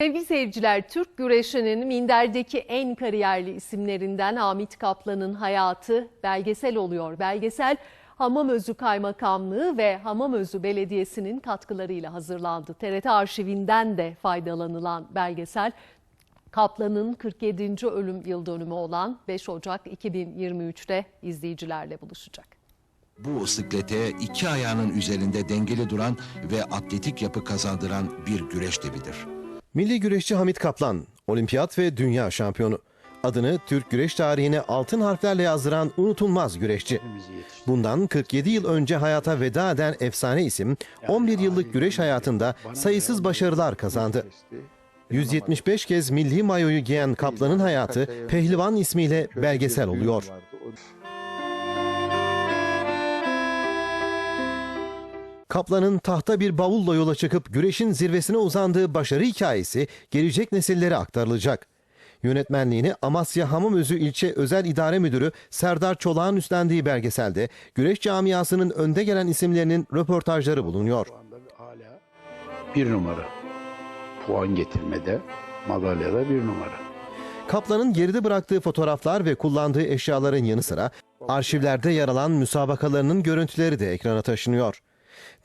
Sevgili seyirciler, Türk güreşinin minderdeki en kariyerli isimlerinden Hamit Kaplan'ın hayatı belgesel oluyor. Belgesel Hamamözü Kaymakamlığı ve Hamamözü Belediyesi'nin katkılarıyla hazırlandı. TRT arşivinden de faydalanılan belgesel Kaplan'ın 47. ölüm yıl dönümü olan 5 Ocak 2023'te izleyicilerle buluşacak. Bu ıslıklete iki ayağının üzerinde dengeli duran ve atletik yapı kazandıran bir güreş devidir. Milli güreşçi Hamit Kaplan, olimpiyat ve dünya şampiyonu. Adını Türk güreş tarihine altın harflerle yazdıran unutulmaz güreşçi. Bundan 47 yıl önce hayata veda eden efsane isim 11 yıllık güreş hayatında sayısız başarılar kazandı. 175 kez milli mayoyu giyen Kaplan'ın hayatı Pehlivan ismiyle belgesel oluyor. Kaplan'ın tahta bir bavulla yola çıkıp güreşin zirvesine uzandığı başarı hikayesi gelecek nesillere aktarılacak. Yönetmenliğini Amasya Hamamözü İlçe Özel İdare Müdürü Serdar Çolak'ın üstlendiği belgeselde güreş camiasının önde gelen isimlerinin röportajları bulunuyor. Hala bir numara. Puan getirmede madalyada bir numara. Kaplan'ın geride bıraktığı fotoğraflar ve kullandığı eşyaların yanı sıra arşivlerde yer alan müsabakalarının görüntüleri de ekrana taşınıyor.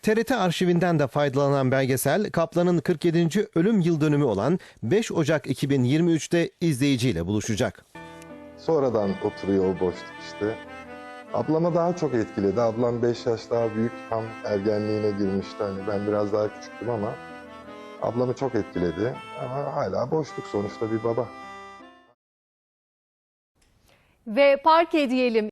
TRT arşivinden de faydalanan belgesel Kaplan'ın 47. ölüm yıl dönümü olan 5 Ocak 2023'te izleyiciyle buluşacak. Sonradan oturuyor o boşluk işte. Ablama daha çok etkiledi. Ablam 5 yaş daha büyük. Tam ergenliğine girmişti. Hani ben biraz daha küçüktüm ama ablamı çok etkiledi. Ama hala boşluk sonuçta bir baba. Ve park diyelim